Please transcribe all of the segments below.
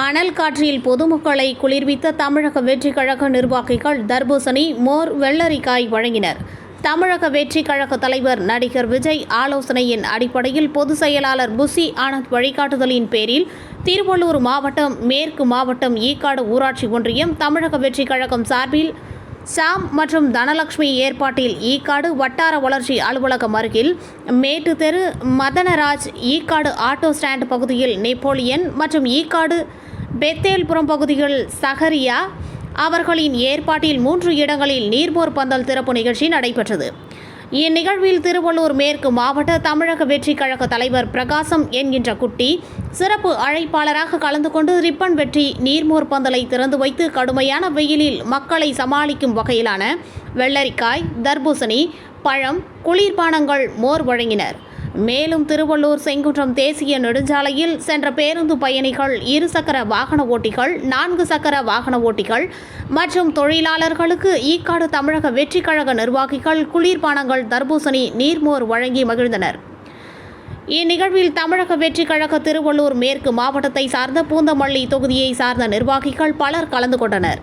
அனல் காற்றில் பொதுமக்களை குளிர்வித்த தமிழக வெற்றி கழக நிர்வாகிகள் தர்பூசணி மோர் வெள்ளரிக்காய் வழங்கினர். தமிழக வெற்றி கழக தலைவர் நடிகர் விஜய் ஆலோசனையின் அடிப்படையில் பொதுச் செயலாளர் புசி ஆனந்த் வழிகாட்டுதலின் பேரில் திருவள்ளூர் மாவட்டம் மேற்கு மாவட்டம் ஈக்காடு ஊராட்சி ஒன்றியம் தமிழக வெற்றி கழகம் சார்பில் சாம் மற்றும் தனலட்சுமி ஏற்பாட்டில் ஈக்காடு வட்டார வளர்ச்சி அலுவலகம் அருகில் மேட்டு தெரு மதனராஜ் ஈக்காடு ஆட்டோ ஸ்டாண்ட் பகுதியில் நெப்போலியன் மற்றும் ஈக்காடு பெத்தேல்புரம் பகுதியில் சஹரியா அவர்களின் ஏற்பாட்டில் மூன்று இடங்களில் நீர்மோர் பந்தல் திறப்பு நிகழ்ச்சி நடைபெற்றது. இந்நிகழ்வில் திருவள்ளூர் மேற்கு மாவட்ட தமிழக வெற்றி கழக தலைவர் பிரகாசம் என்கின்ற குட்டி சிறப்பு அழைப்பாளராக கலந்து கொண்டு ரிப்பன் வெற்றி நீர்மோர் பந்தலை திறந்து வைத்து கடுமையான வெயிலில் மக்களை சமாளிக்கும் வகையிலான வெள்ளரிக்காய் தர்பூசணி பழம் குளிர்பானங்கள் மோர் வழங்கினர். மேலும் திருவள்ளூர் செங்குன்றம் தேசிய நெடுஞ்சாலையில் சென்ற பேருந்து பயணிகள் இருசக்கர வாகன ஓட்டிகள் நான்கு சக்கர வாகன ஓட்டிகள் மற்றும் தொழிலாளர்களுக்கு ஈக்காடு தமிழக வெற்றி கழக நிர்வாகிகள் குளிர்பானங்கள் தர்பூசணி நீர்மோர் வழங்கி மகிழ்ந்தனர். இந்நிகழ்வில் தமிழக வெற்றி கழக திருவள்ளூர் மேற்கு மாவட்டத்தை சார்ந்த பூந்தமல்லி தொகுதியை சார்ந்த நிர்வாகிகள் பலர் கலந்து கொண்டனர்.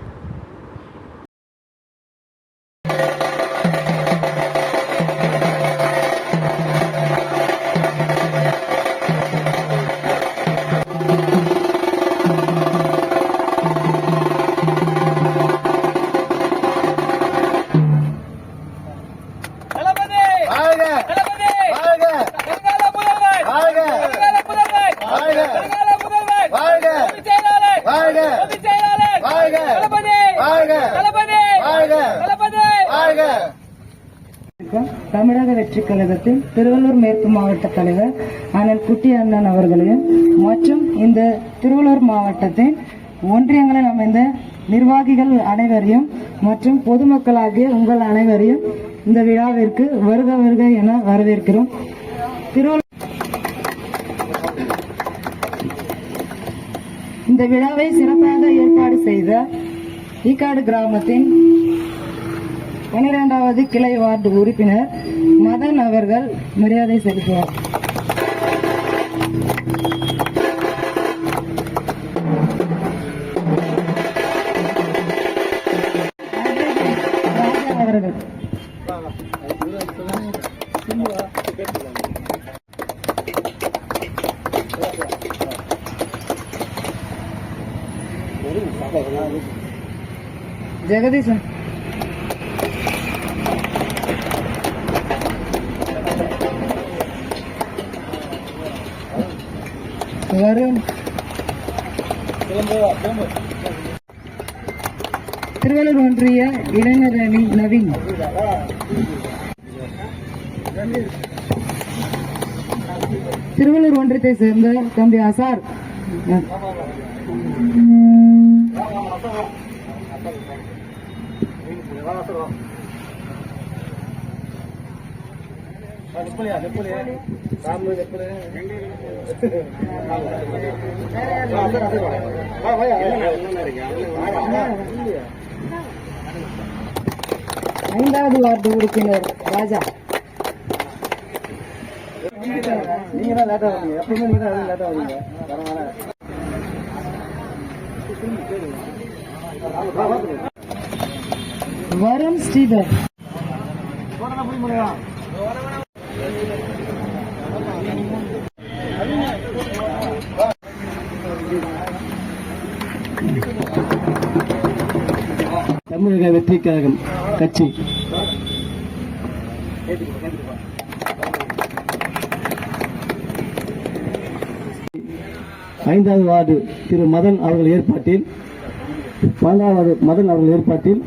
தமிழக வெற்றி கழகத்தின் திருவள்ளூர் மேற்கு மாவட்ட தலைவர் அண்ணன் குட்டி அண்ணன் அவர்களையும் மற்றும் இந்த திருவள்ளூர் மாவட்டத்தின் ஒன்றியங்களில் அமைந்த நிர்வாகிகள் அனைவரையும் மற்றும் பொதுமக்களாகிய உங்கள் அனைவரையும் இந்த விழாவிற்கு வருக வருக என வரவேற்கிறோம். திருவள்ளூர் இந்த விழாவை சிறப்பாக ஏற்பாடு செய்த ஈக்காடு கிராமத்தின் பனிரெண்டாவது கிளை வார்டு உறுப்பினர் மதன் அவர்கள் மரியாதை செலுத்துவார். அவர்கள். ஜெகதீசன். திருவள்ளூர் ஒன்றிய இளைஞர் அணி நவீன். திருவள்ளூர் ஒன்றியத்தை சேர்ந்த தம்பி அசார். ஐந்தாவது வார்டு உறுப்பினர் ராஜா. நீங்க தான் லேட்டா வரீங்க எப்பவுமே நீங்க தான் லேட்டா வரீங்க வர வர வருண் ஸ்ரீதர். தமிழக வெற்றி கழகம் கட்சி. ஐந்தாவது வார்டு திரு மதன் அவர்கள் ஏற்பாட்டில் பன்னெண்டாவது மதன் அவர்கள் ஏற்பாட்டில்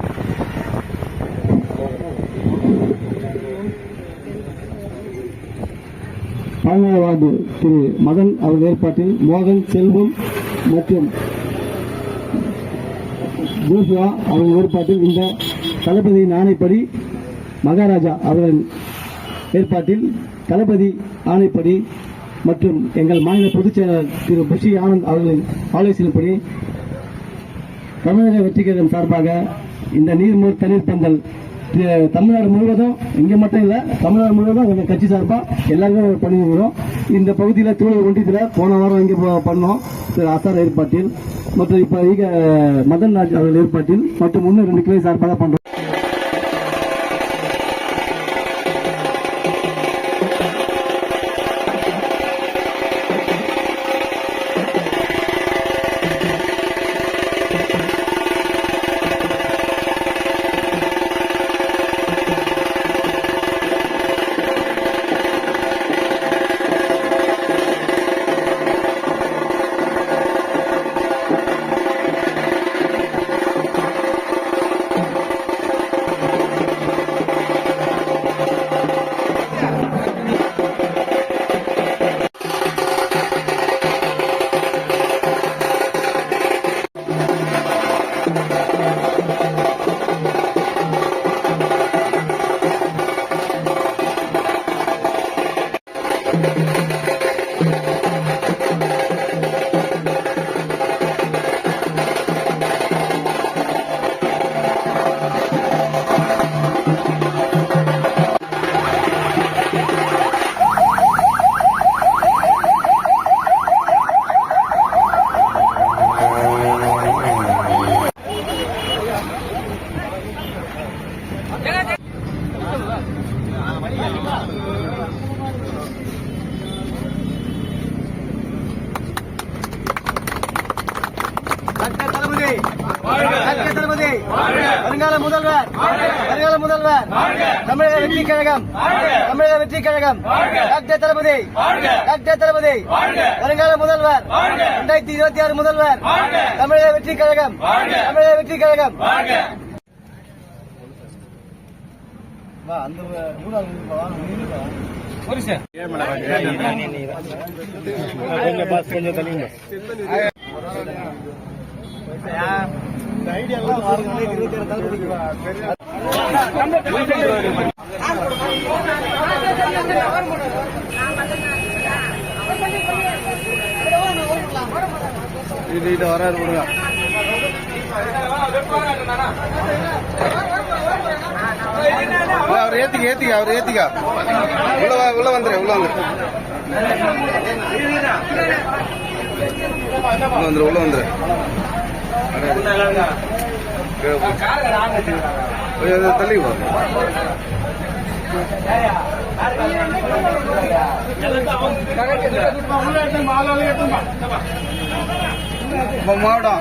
பதினாறு வார்டு திரு மதன் அவர்கள் ஏற்பாட்டில் மோகன் செல்வம் மற்றும் ஜோசுவா அவர்கள் ஏற்பாட்டில் இந்த தளபதியின் ஆணைப்படி மகாராஜா அவர்களின் ஏற்பாட்டில் தளபதி ஆணைப்படி மற்றும் எங்கள் மாநில பொதுச் செயலாளர் திரு புஷி ஆனந்த் அவர்களின் ஆலோசனைப்படி தமிழக வெற்றிகரம் சார்பாக இந்த நீர்மூர் தண்ணீர் பந்தல் தமிழ்நாடு முழுவதும் இங்கே மட்டும் இல்லை தமிழ்நாடு முழுவதும் எங்கள் கட்சி சார்பாக எல்லாருமே பண்ணிருக்கிறோம் இந்த பகுதியில் திருவள்ளூர் ஒன்றியத்தில் போன வாரம் இங்கே பண்ணோம். திரு ஆசார் ஏற்பாட்டில். மற்றும் இப்போ இங்கே மதன் ராஜ் அவர்கள் ஏற்பாட்டில். மற்றும் இன்னும் ரெண்டு கிளை சார்பாக பண்ணுறோம் வருங்கால முதல்வர் வருங்கால முதல்வர் தமிழக வெற்றி கழகம் தமிழக வெற்றி கழகம் டாக்டர் தளபதி டாக்டர் தளபதி வருங்கால முதல்வர் இரண்டாயிரத்தி இருபத்தி ஆறு முதல்வர் தமிழக வெற்றி கழகம் தமிழக வெற்றி கழகம் வா அந்த மூணாவது வா, நீங்க வா. ஒரு சார் இந்த ஐடியா எல்லாம் வாருங்களே இருபத்தி ஆறு தளபதிக்கு இது இது வராது இல்ல அவர் ஏத்திக்க ஏத்திக்க அவர் ஏத்திக்க. உள்ள வா- உள்ள வந்துரு உள்ள வந்துரு. உள்ள வந்துரு உள்ள வந்துரு. மாவட்டம்.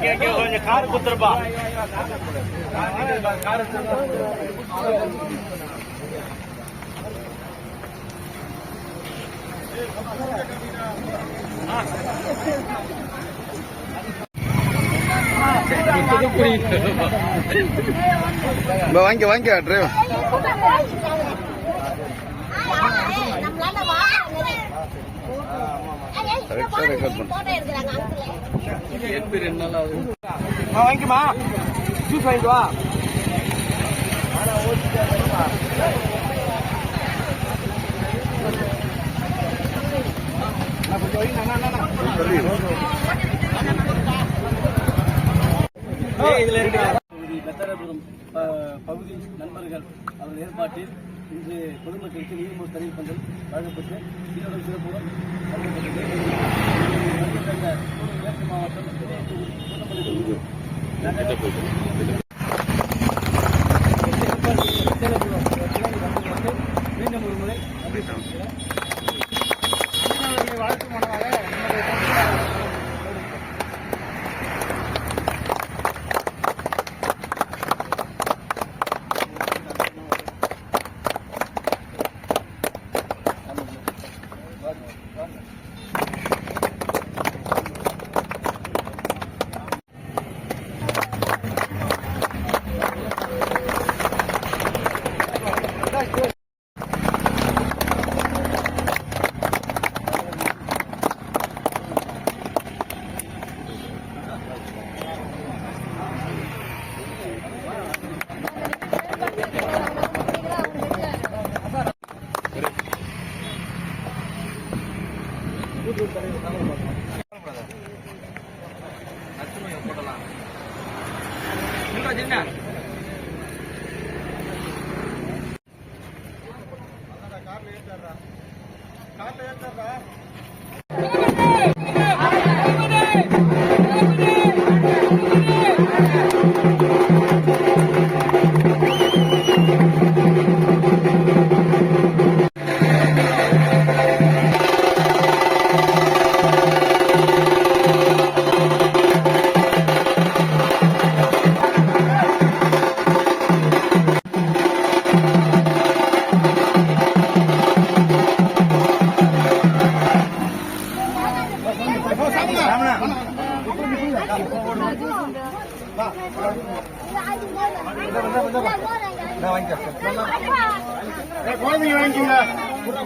கொஞ்சம் இது தள்ளி போ மா- மாவட்டம் பா, வாங்கிக்க வாங்கிக்க டிரைவர் வாங்கிக்கமா ஜூஸ் வாங்கிட்டு வா பெத்தரபுரம் ப- பகுதி நண்பர்கள். அவர்கள் ஏற்பாட்டில் இன்று பொதுமக்களுக்கு நீதிமன்ற தண்ணீர் பந்தல் வழங்கப்பட்டு சீரோடு சிறப்புடன் வழங்கப்பட்டது. மேற்கு மாவட்டம் कहाँ तैयार कर रहा है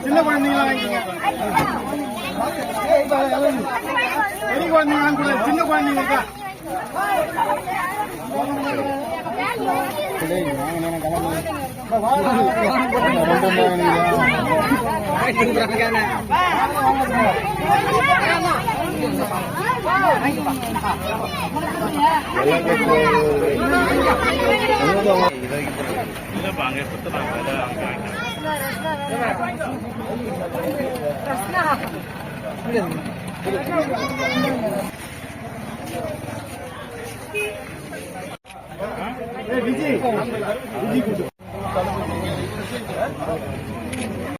சின்ன குழந்தைங்களா வாங்கிக்கோங்க. பெரிய குழந்தைங்க சின்ன குழந்தைங்க இருக்கா? விஜய் விஜய்